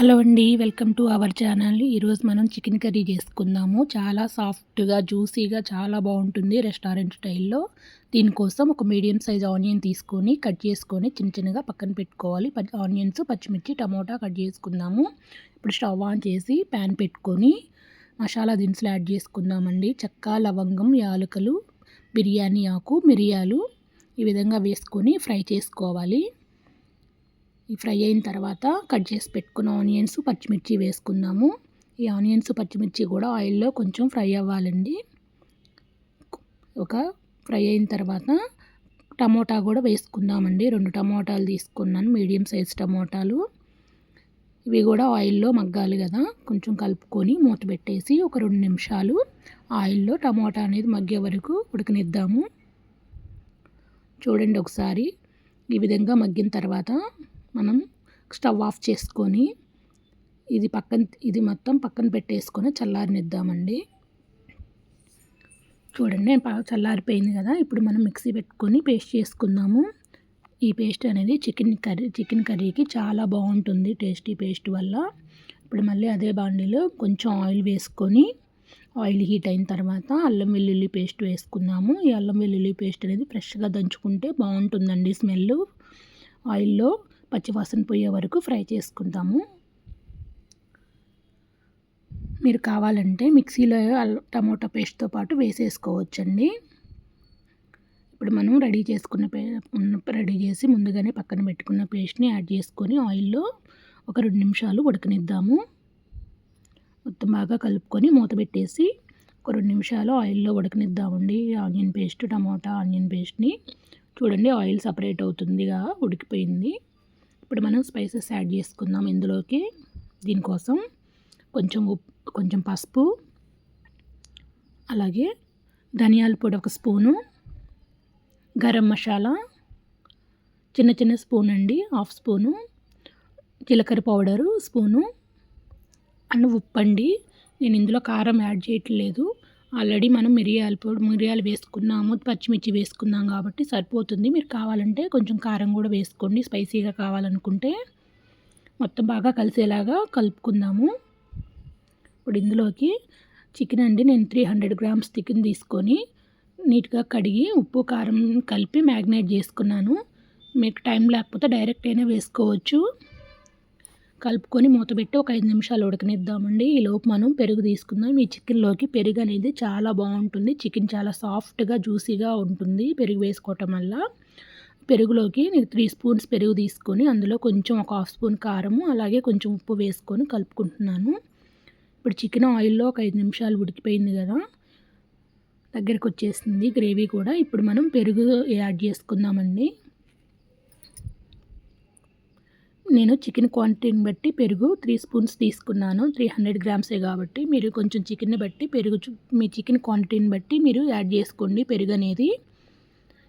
Hello అండి welcome to our channel. ఈరోజు మనం చికెన్ కర్రీ చేసుకుందాము. చాలా సాఫ్ట్గా జ్యూసీగా చాలా బాగుంటుంది రెస్టారెంట్ స్టైల్లో. దీనికోసం ఒక మీడియం సైజ్ ఆనియన్ తీసుకొని కట్ చేసుకొని చిన్న చిన్నగా పక్కన పెట్టుకోవాలి. ఆనియన్స్ పచ్చిమిర్చి టమోటా కట్ చేసుకుందాము. ఇప్పుడు స్టవ్ ఆన్ చేసి ప్యాన్ పెట్టుకొని మసాలా దినుసులు యాడ్ చేసుకుందామండి. చెక్క లవంగం యాలకులు బిర్యానీ ఆకు మిరియాలు ఈ విధంగా వేసుకొని ఫ్రై చేసుకోవాలి. ఈ ఫ్రై అయిన తర్వాత కట్ చేసి పెట్టుకున్న ఆనియన్స్ పచ్చిమిర్చి వేసుకుందాము. ఈ ఆనియన్స్ పచ్చిమిర్చి కూడా ఆయిల్లో కొంచెం ఫ్రై అవ్వాలండి. ఒక ఫ్రై అయిన తర్వాత టమోటా కూడా వేసుకుందామండి. రెండు టమోటాలు తీసుకున్నాను మీడియం సైజ్ టమోటాలు. ఇవి కూడా ఆయిల్లో మగ్గాలి కదా కొంచెం కలుపుకొని మూత పెట్టేసి ఒక రెండు నిమిషాలు ఆయిల్లో టమోటా అనేది మగ్గే వరకు ఉడకనిద్దాము. చూడండి ఒకసారి ఈ విధంగా మగ్గిన తర్వాత మనం స్టవ్ ఆఫ్ చేసుకొని ఇది పక్కన ఇది మొత్తం పక్కన పెట్టేసుకొని చల్లారనిద్దామండి. చూడండి చల్లారిపోయింది కదా. ఇప్పుడు మనం మిక్సీ పెట్టుకొని పేస్ట్ చేసుకుందాము. ఈ పేస్ట్ అనేది చికెన్ కర్రీ చికెన్ కర్రీకి చాలా బాగుంటుంది టేస్టీ పేస్ట్ వల్ల. ఇప్పుడు మళ్ళీ అదే బాండీలో కొంచెం ఆయిల్ వేసుకొని ఆయిల్ హీట్ అయిన తర్వాత అల్లం వెల్లుల్లి పేస్ట్ వేసుకుందాము. ఈ అల్లం వెల్లుల్లి పేస్ట్ అనేది ఫ్రెష్గా దంచుకుంటే బాగుంటుందండి స్మెల్ ఆయిల్లో పచ్చివాసన పోయే వరకు ఫ్రై చేసుకుందాము. మీరు కావాలంటే మిక్సీలో టమోటా పేస్ట్తో పాటు వేసేసుకోవచ్చండి. ఇప్పుడు మనం రెడీ చేసుకున్న పే రెడీ చేసి ముందుగానే పక్కన పెట్టుకున్న పేస్ట్ని యాడ్ చేసుకొని ఆయిల్లో ఒక రెండు నిమిషాలు ఉడకనిద్దాము. మొత్తం బాగా కలుపుకొని మూత పెట్టేసి ఒక రెండు నిమిషాలు ఆయిల్లో ఉడకనిద్దామండి. ఆనియన్ పేస్ట్ టమోటా ఆనియన్ పేస్ట్ని. చూడండి ఆయిల్ సపరేట్ అవుతుందిగా ఉడికిపోయింది. ఇప్పుడు మనం స్పైసెస్ యాడ్ చేసుకుందాం ఇందులోకి. దీనికోసం కొంచెం ఉప్పు కొంచెం పసుపు అలాగే ధనియాల పొడి ఒక స్పూను గరం మసాలా చిన్న చిన్న స్పూన్ అండి హాఫ్ స్పూను జీలకర్ర పౌడరు స్పూను అండ్ ఉప్పు అండి నేను ఇందులో కారం యాడ్ చేయట్లేదు. ఆల్రెడీ మనం మిరియాల పొడి మిరియాలు వేసుకున్నాము పచ్చిమిర్చి వేసుకున్నాం కాబట్టి సరిపోతుంది. మీరు కావాలంటే కొంచెం కారం కూడా వేసుకోండి. స్పైసీగా కావాలనుకుంటే మొత్తం బాగా కలిసేలాగా కలుపుకుందాము. ఇప్పుడు ఇందులోకి చికెన్ అండి నేను త్రీ హండ్రెడ్ గ్రామ్స్ చికెన్ తీసుకొని నీట్గా కడిగి ఉప్పు కారం కలిపి మ్యాగ్నేట్ చేసుకున్నాను. మీకు టైం లేకపోతే డైరెక్ట్ అయినా వేసుకోవచ్చు. కలుపుకొని మూత పెట్టి ఒక ఐదు నిమిషాలు ఉడకనిద్దామండి. ఈ లోపు మనం పెరుగు తీసుకుందాం. ఈ చికెన్లోకి పెరుగు అనేది చాలా బాగుంటుంది. చికెన్ చాలా సాఫ్ట్గా జ్యూసీగా ఉంటుంది పెరుగు వేసుకోవటం వల్ల. పెరుగులోకి నేను త్రీ స్పూన్స్ పెరుగు తీసుకొని అందులో కొంచెం ఒక హాఫ్ స్పూన్ కారము అలాగే కొంచెం ఉప్పు వేసుకొని కలుపుకుంటున్నాను. ఇప్పుడు చికెన్ ఆయిల్లో ఒక ఐదు నిమిషాలు ఉడికిపోయింది కదా. దగ్గరికి వచ్చేసింది గ్రేవీ కూడా. ఇప్పుడు మనం పెరుగు యాడ్ చేసుకుందామండి. నేను చికెన్ క్వాంటిటీని బట్టి పెరుగు త్రీ స్పూన్స్ తీసుకున్నాను. త్రీ హండ్రెడ్ గ్రామ్సే కాబట్టి మీరు కొంచెం చికెన్ని బట్టి పెరుగు మీ చికెన్ క్వాంటిటీని బట్టి మీరు యాడ్ చేసుకోండి పెరుగు అనేది.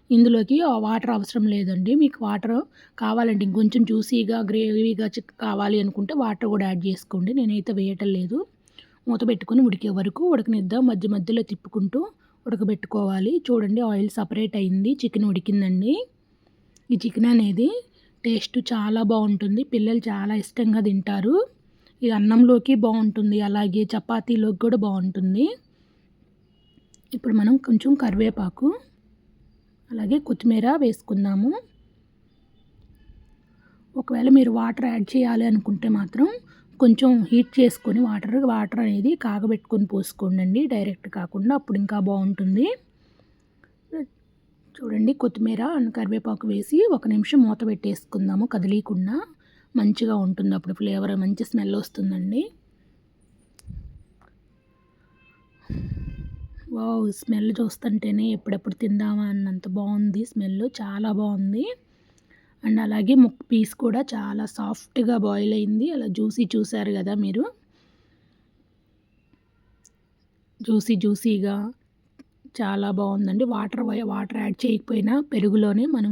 ఇందులోకి వాటర్ అవసరం లేదండి. మీకు వాటర్ కావాలంటే ఇంకొంచెం జ్యూసీగా గ్రేవీగా కావాలి అనుకుంటే వాటర్ కూడా యాడ్ చేసుకోండి. నేనైతే వేయటం లేదు. మూత పెట్టుకొని ఉడికే వరకు ఉడకనిద్దాం. మధ్య మధ్యలో తిప్పుకుంటూ ఉడకబెట్టుకోవాలి. చూడండి ఆయిల్ సపరేట్ అయింది. చికెన్ ఉడికిందండి. ఈ చికెన్ అనేది టేస్ట్ చాలా బాగుంటుంది. పిల్లలు చాలా ఇష్టంగా తింటారు. ఇది అన్నంలోకి బాగుంటుంది. అలాగే చపాతీలోకి కూడా బాగుంటుంది. ఇప్పుడు మనం కొంచెం కరివేపాకు అలాగే కొత్తిమీర వేసుకుందాము. ఒకవేళ మీరు వాటర్ యాడ్ చేయాలి అనుకుంటే మాత్రం కొంచెం హీట్ చేసుకొని వాటర్ వాటర్ అనేది కాగబెట్టుకొని పోసుకోండి డైరెక్ట్ కాకుండా అప్పుడు ఇంకా బాగుంటుంది. చూడండి కొత్తిమీర అండ్ కరివేపాకు వేసి ఒక నిమిషం మూత పెట్టేసుకుందాము. కదిలీకుండా మంచిగా ఉంటుంది అప్పుడు ఫ్లేవర్ మంచి స్మెల్ వస్తుందండి. వావ్ స్మెల్ చూస్తుంటేనే ఎప్పుడెప్పుడు తిందామా అన్నంత బాగుంది. స్మెల్ చాలా బాగుంది. అండ్ అలాగే ముక్ పీస్ కూడా చాలా సాఫ్ట్గా బాయిల్ అయింది. అలా జ్యూసీ చూసారు కదా మీరు? జ్యూసీ జ్యూసీగా చాలా బాగుందండి. వాటర్ వాటర్ యాడ్ చేయకపోయినా పెరుగులోనే మనం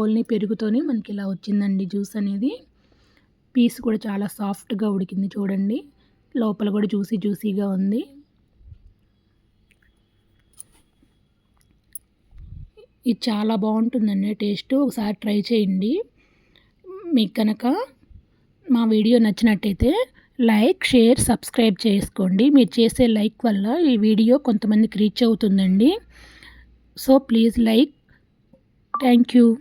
ఓన్లీ పెరుగుతోనే మనకి ఇలా వచ్చిందండి జ్యూస్ అనేది. పీస్ కూడా చాలా సాఫ్ట్గా ఉడికింది చూడండి. లోపల కూడా జ్యూసీ జ్యూసీగా ఉంది. ఇది చాలా బాగుంటుందండి టేస్ట్. ఒకసారి ట్రై చేయండి. మీకు కనుక మా వీడియో నచ్చినట్టయితే లైక్ షేర్ సబ్స్క్రైబ్ చేసుకోండి. మీరు చేసే లైక్ వల్ల ఈ వీడియో కొంతమందికి రీచ్ అవుతుందండి. So please like. Thank you.